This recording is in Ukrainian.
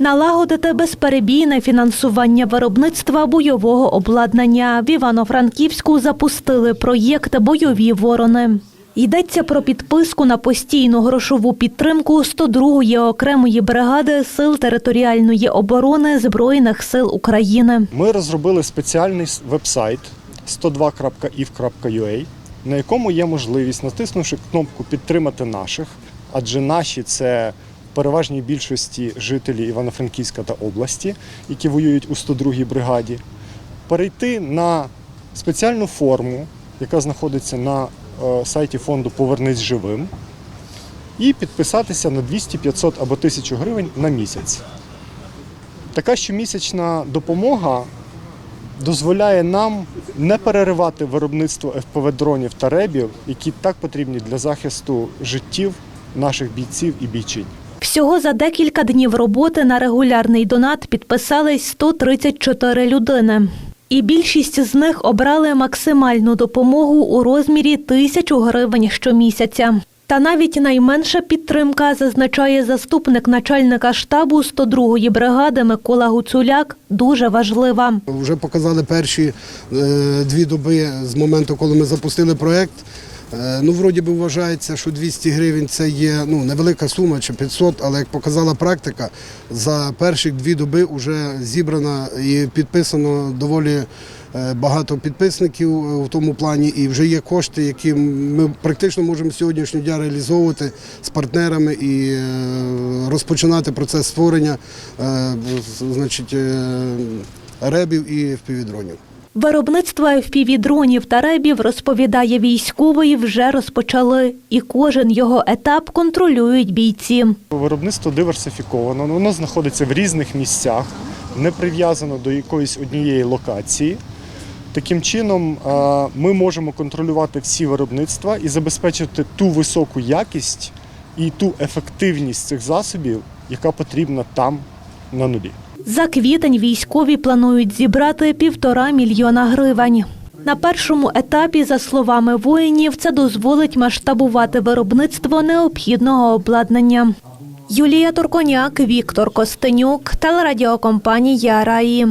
Налагодити безперебійне фінансування виробництва бойового обладнання. В Івано-Франківську запустили проєкт Бойові ворони. Йдеться про підписку на постійну грошову підтримку 102-ї окремої бригади Сил територіальної оборони Збройних сил України. Ми розробили спеціальний веб-сайт 102.if.ua, на якому є можливість, натиснувши кнопку Підтримати наших, адже наші це переважній більшості жителі Івано-Франківська та області, які воюють у 102-й бригаді, перейти на спеціальну форму, яка знаходиться на е, сайті фонду Повернись живим, і підписатися на 200, 500 або 1000 гривень на місяць. Така щомісячна допомога дозволяє нам не переривати виробництво FPV-дронів та ребів, які так потрібні для захисту життів наших бійців і бійчинь. Всього за декілька днів роботи на регулярний донат підписались 134 людини. І більшість з них обрали максимальну допомогу у розмірі тисячу гривень щомісяця. Та навіть найменша підтримка, зазначає заступник начальника штабу 102-ї бригади Микола Гуцуляк, дуже важлива. Вже показали перші е, дві доби з моменту, коли ми запустили проект. Е, Ну, вроді би вважається, що 200 гривень це є ну, невелика сума чи 500, але як показала практика, за перші дві доби вже зібрано і підписано доволі е, багато підписників е, в тому плані, і вже є кошти, які ми практично можемо сьогоднішнього дня реалізовувати з партнерами і розпочинати процес створення значить, ребів і впівдронів. Виробництво FPV-дронів та ребів, розповідає військовий, вже розпочали. І кожен його етап контролюють бійці. Виробництво диверсифіковано, воно знаходиться в різних місцях, не прив'язано до якоїсь однієї локації. Таким чином, е, ми можемо контролювати всі виробництва і забезпечити ту високу якість і ту ефективність цих засобів, яка потрібна там на нулі. За квітень військові планують зібрати півтора мільйона гривень. На першому етапі, за словами воїнів, це дозволить масштабувати виробництво необхідного обладнання. Юлія Турконяк, Віктор Костенюк, телерадіокомпанія Раї.